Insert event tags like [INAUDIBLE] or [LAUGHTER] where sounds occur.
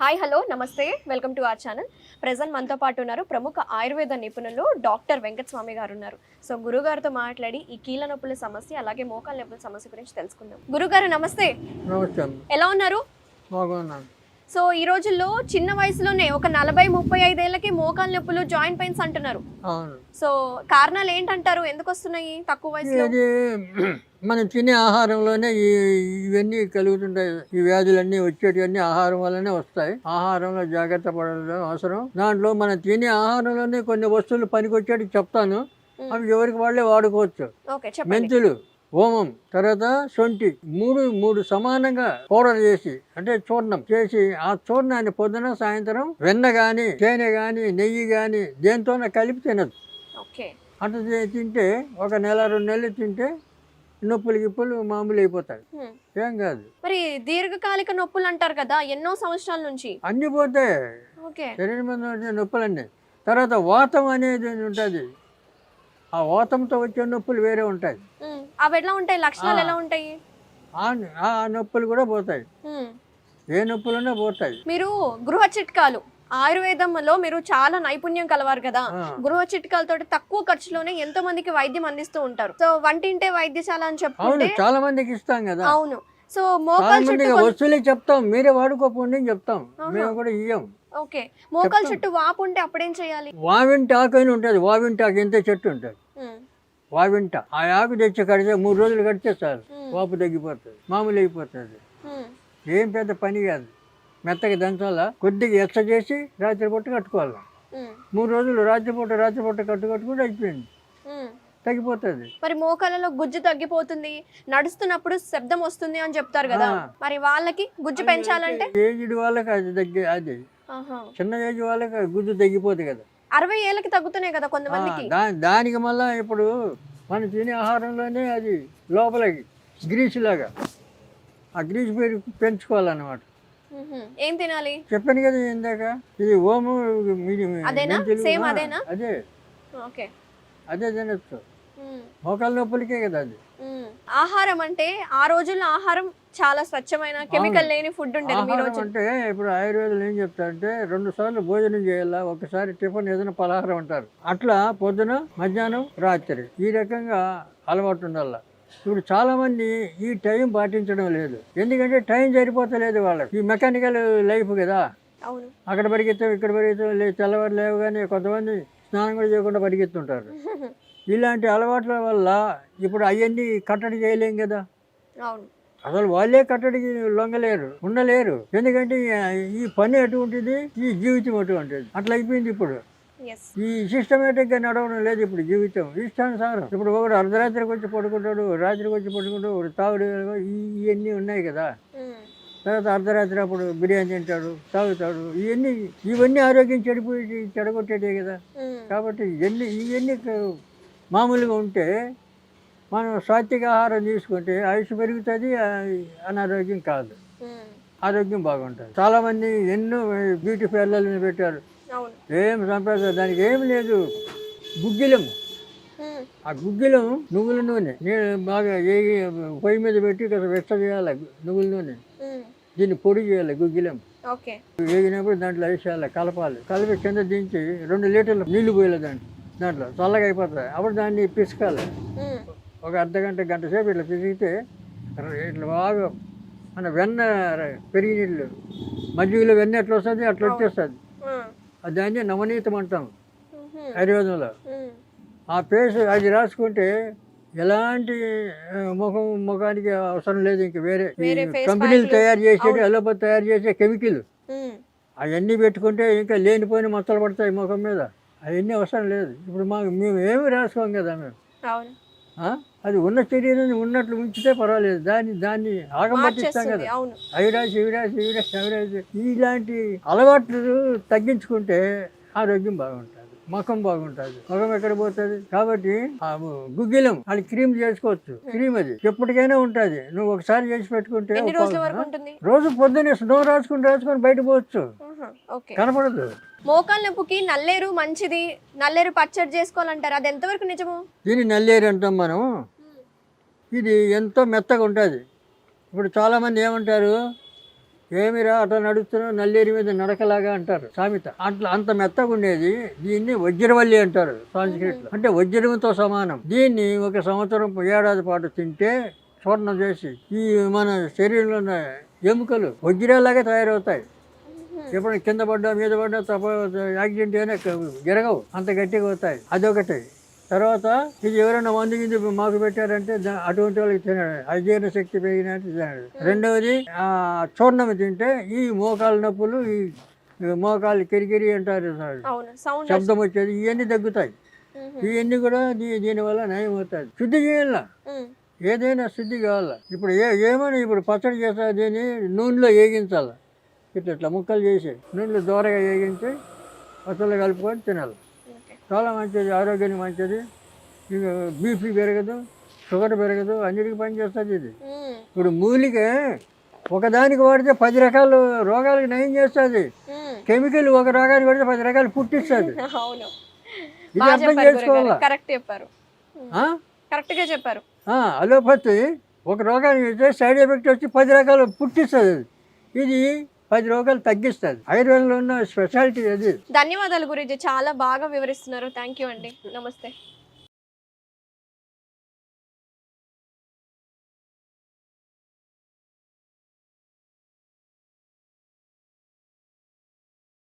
Hi hello నమస్తే. Welcome to our channel present మనతో పాటు ఉన్నారు ప్రముఖ ఆయుర్వేద నిపుణులు డాక్టర్ వెంకటస్వామి గారు ఉన్నారు. సో గురుగారితో మాట్లాడి ఈ కీళ్ళ నొప్పుల సమస్య అలాగే మోకాల నొప్పుల సమస్య గురించి తెలుసుకుందాం. గురుగారు నమస్తే. ఎలా ఉన్నారు? బాగున్నాను. సో ఈ రోజుల్లో చిన్న వయసులోనే ఒక నలభై ముప్పై ఐదేళ్ళకి మోకాల నొప్పులు జాయింట్ పెయిన్స్ అంటున్నారు. అవును. సో కారణాలు ఏంటంటారు? ఎందుకు వస్తున్నాయి తక్కువ వయసులో? ఇది మనం తినే ఆహారంలోనే ఈ ఇవన్నీ కలుగుతుంటాయి. ఈ వ్యాధులన్నీ వచ్చేటివన్నీ ఆహారం వల్లనే వస్తాయి. ఆహారంలో జాగ్రత్త పడడం అవసరం. దాంట్లో మనం తినే ఆహారంలోనే కొన్ని వస్తువులు పనికొచ్చేటి చెప్తాను. అవి ఎవరికి వాళ్ళే వాడుకోవచ్చు. ఓకే చెప్పండి. మెంతులు. ఓమం తర్వాత శొంఠి మూడు మూడు సమానంగా పౌడర్ చేసి అంటే చూర్ణం చేసి ఆ చూర్ణాన్ని పొద్దున సాయంత్రం వెన్న గాని తేనె గాని నెయ్యి గాని దేంతోనే కలిపి తినదు తి- తింటే ఒక నెల రెండు నెలలు తింటే నొప్పులు గిప్పులు మామూలు అయిపోతాయి. ఏం కాదు. మరి దీర్ఘకాలిక నొప్పులు అంటారు కదా ఎన్నో సంవత్సరాల నుంచి? అన్ని పోతాయి. శరీరం మీద వచ్చే నొప్పులన్నీ. తర్వాత వాతం అనేది ఉంటుంది. ఆ వాతంతో వచ్చే నొప్పులు వేరే ఉంటాయి. అవి ఎలా ఉంటాయి? లక్షణాలు. ఎలా ఉంటాయి? ఆ నొప్పులు కూడా పోతాయి. ఏ నొప్పులున్నా పోతాయి. మీరు గృహ చిట్కాలు ఆయుర్వేదంలో మీరు చాలా నైపుణ్యం కలవారు కదా. గృహ చిట్కాలతో తక్కువ ఖర్చులోనే ఎంతో మందికి వైద్యం అందిస్తూ ఉంటారు. సో వంటింటే వైద్యశాల అని చెప్పుకుంటే చాలా మందికి ఇస్తాం కదా. అవును. సో మోకాలు వస్తువులే చెప్తాం. మీరే వాడుకోపోండి అని చెప్తాం. మేము కూడా ఇయ్యం. ఓకే మోకాలు. చుట్టూ వాపు ఉంటే అప్పుడేం చేయాలి వావింటి ఆకు అని ఉంటుంది వావింటి ఆకు ఎంత చెట్టు ఉంటుంది. వావింట ఆ ఆకు తెచ్చి కడితే మూడు రోజులు కడితే చాలు. వాపు తగ్గిపోతుంది మామూలు అయిపోతుంది. ఏం పెద్ద పని కాదు మెత్తగా దంచాలా కొద్దిగా ఎచ్చ చేసి రాత్రిపూట కట్టుకోవాలి. మూడు రోజులు రాత్రిపూట రాత్రిపూట కట్టు కట్టుకుంటే అయిపోయింది. తగ్గిపోతుంది మరి మోకాలలో గుజ్జు తగ్గిపోతుంది నడుస్తున్నప్పుడు శబ్దం వస్తుంది అని చెప్తారు కదా. మరి వాళ్ళకి గుజ్జు పెంచాలంటే ఏజ్డ్ వాళ్ళకి అది తగ్గి అది. చిన్న ఏజ్ వాళ్ళకి గుజ్జు తగ్గిపోతుంది కదా. అరవై ఏళ్ళకి తగ్గుతున్నాయి కదా కొంతమందికి. ఆ, దా- దానికి మళ్ళా ఇప్పుడు మనం తినే ఆహారంలోనే అది లోపలికి గ్రీస్ లాగా. ఆ గ్రీస్ పెరు పెంచుకోవాలన్నమాట. ఏం తినాలి? చెప్పాను కదా ఇందాక ఇది ఓము? అదే. ఓకే. అదే తినచ్చు. మ్, మోకాల నొప్పులకే కదా అది. ఆహారం అంటే ఆ రోజుల్లో ఆహారం చాలా స్వచ్ఛమైన కెమికల్ లేని ఫుడ్ ఉండేది మీ ఆహారం రోజు. అంటే ఇప్పుడు ఆయుర్వేదం ఏం చెప్తారంటే రెండు సార్లు భోజనం చేయాలా ఒకసారి టిఫిన్ ఏదైనా పలహారం అంటారు. అట్లా పొద్దున మధ్యాహ్నం రాత్రి ఈ రకంగా అలవాటు ఉండాల. ఇప్పుడు చాలా మంది ఈ టైం పాటించడం లేదు. ఎందుకంటే టైం సరిపోతలేదు వాళ్ళకి. ఈ మెకానికల్ లైఫ్ కదా. అక్కడ పరిగెత్తాం ఇక్కడ పరిగెత్తాం తెల్లవారు లేవగానే కొంతమంది స్నానం కూడా చేయకుండా పరిగెత్తుంటారు. [LAUGHS] ఇలాంటి అలవాట్ల వల్ల ఇప్పుడు అవన్నీ కట్టడి చేయలేం కదా. అవును. అసలు వాళ్ళే కట్టడికి లొంగలేరు ఉండలేరు. ఎందుకంటే ఈ- పని అటువంటిది ఈ జీవితం అటువంటిది అట్లా అయిపోయింది ఇప్పుడు. ఈ సిస్టమేటిక్గా నడవడం లేదు ఇప్పుడు జీవితం. ఇష్టానుసారం. ఇప్పుడు ఒకడు అర్ధరాత్రికి వచ్చి పడుకుంటాడు రాత్రికి వచ్చి పడుకుంటాడు ఒకడు తాగుడు ఈ- ఇవన్నీ ఉన్నాయి కదా. తర్వాత అర్ధరాత్రి అప్పుడు బిర్యానీ తింటాడు తాగుతాడు. ఇవన్నీ ఇవన్నీ ఆరోగ్యం చెడిపోయి చెడగొట్టేదే కదా. కాబట్టి ఇవన్నీ ఇవన్నీ మామూలుగా ఉంటే మనం సాత్విక ఆహారం తీసుకుంటే ఆయుష్ పెరుగుతుంది అనారోగ్యం కాదు. ఆరోగ్యం బాగుంటుంది. చాలామంది ఎన్నో బ్యూటీ పార్లర్లను పెట్టారు. ఏం సంపాద దానికి ఏం లేదు. గుగ్గిలం. ఆ గుగ్గిలం నువ్వుల నూనె. నేను బాగా ఏగి పొయ్యి మీద పెట్టి వెచ్చ చేయాలి నువ్వుల నూనె. దీన్ని పొడి చేయాలి గుగ్గిలం. వేగినప్పుడు దాంట్లో వేసేయాలి కలపాలి. కలిపి కింద దించి రెండు లీటర్లు నీళ్ళు పోయాలి దాంట్లో. దాంట్లో చల్లగా అయిపోతుంది. అప్పుడు దాన్ని పిసకాలి. ఒక అర్ధ గంట గంట సేపు ఇట్లా పిసిగితే ఇట్లా బాగా మన వెన్న పెరిగి నీళ్ళు. మజ్జిగలో వెన్న ఎట్లా వస్తుంది? అట్లా వచ్చేస్తుంది. దాన్ని నవనీతం అంటాం. ఆయుర్వేదంలో ఆ పేస్ట్ అది రాసుకుంటే ఎలాంటి ముఖం ముఖానికి అవసరం లేదు. ఇంక వేరే కంపెనీలు. తయారు చేసేది అలోపతి తయారు చేసే కెమికల్. అవన్నీ పెట్టుకుంటే ఇంకా లేనిపోయిన మచ్చలు పడతాయి ముఖం మీద. అవన్నీ అవసరం లేదు. ఇప్పుడు మాకు మేము ఏమి రాసుకోం కదా మేము? అవును? అది ఉన్న శరీరాన్ని ఉన్నట్లు ఉంచితే పర్వాలేదు. దాన్ని దాన్ని ఆగం పట్టిస్తాం మార్చేస్తుంది. కదా. అవి రాసి ఇవి రాసి ఇవి రాసి అవి రాసి. ఇలాంటి అలవాట్లు తగ్గించుకుంటే ఆరోగ్యం బాగుంటుంది. ముఖం బాగుంటుంది. ముఖం ఎక్కడ పోతుంది? కాబట్టి గుగ్గిలం. అది క్రీమ్ చేసుకోవచ్చు. క్రీమ్ అది. ఎప్పటికైనా ఉంటుంది. నువ్వు ఒకసారి చేసి పెట్టుకుంటే రోజు పొద్దున్నే స్నో రాసుకుని రాసుకొని బయట పోవచ్చు. కనపడదు. మోకాల నొప్పికి నల్లేరు మంచిది. నల్లేరు పచ్చడి చేసుకోవాలంటారు. అది ఎంతవరకు నిజము? దీన్ని నల్లేరు అంటాం మనం ఇది ఎంతో మెత్తగా ఉంటుంది. ఇప్పుడు చాలామంది ఏమంటారు? ఏమిరా అట్లా నడుస్తున్నావు? నల్లేరి మీద నడకలాగా అంటారు. సామెత. అట్లా అంత మెత్తగా ఉండేది. దీన్ని వజ్రవల్లి అంటారు సాంస్క్రిట్లో. అంటే వజ్రంతో సమానం. దీన్ని ఒక సంవత్సరం ఏడాది పాటు తింటే స్వర్ణం చేసి ఈ మన శరీరంలో ఉన్న ఎముకలు వజ్రాలాగా తయారవుతాయి. ఎప్పుడు కింద పడ్డా మీద పడ్డా తప్ప యాక్సిడెంట్ అయినా జరగవు. అంత గట్టిగా అవుతాయి. అదొకటి. తర్వాత ఇది ఎవరైనా మందు గింది మాకు పెట్టారంటే అటువంటి వాళ్ళకి తినాడు అజీర్ణ శక్తి పెరిగినట్టు తినాడు రెండవది ఆ చూర్ణం తింటే ఈ మోకాలు నొప్పులు ఈ మోకాలు కిరికిరి అంటారు శబ్దం వచ్చేది ఇవన్నీ తగ్గుతాయి. ఇవన్నీ కూడా దీనివల్ల నయం అవుతుంది. శుద్ధి చేయాల? ఏదైనా శుద్ధి కావాలా? ఇప్పుడు ఏ ఏమని ఇప్పుడు పచ్చడి చేస్తా దీన్ని నూనెలో వేగించాలి? ఇట్లా ఇట్లా ముక్కలు చేసి నూనెలో దూరగా వేగించి పచ్చళ్ళు కలుపుకొని తినాలి. చాలా మంచిది ఆరోగ్యానికి మంచిది. బీపీ పెరగదు షుగర్ పెరగదు అన్నిటికీ పనిచేస్తుంది ఇది. ఇప్పుడు మూలిక ఒకదానికి వాడితే పది రకాల రోగాలకు నయం చేస్తుంది. కెమికల్ ఒక రోగానికి వాడితే పది రకాలు పుట్టిస్తుంది. [LAUGHS] ఇది అర్థం చేసుకోవాలా? కరెక్ట్ చెప్పారు. ఆ? కరెక్ట్గా చెప్పారు. అలోపతి ఒక రోగానికి సైడ్ ఎఫెక్ట్ వచ్చి పది రకాలు పుట్టిస్తుంది. ఇది పది రోగాలు తగ్గిస్తుంది. ఆయుర్వేదంలో ఉన్న స్పెషాలిటీ అది. ధన్యవాదాలు గురించి చాలా బాగా వివరిస్తున్నారు. థ్యాంక్ యూ అండి. నమస్తే.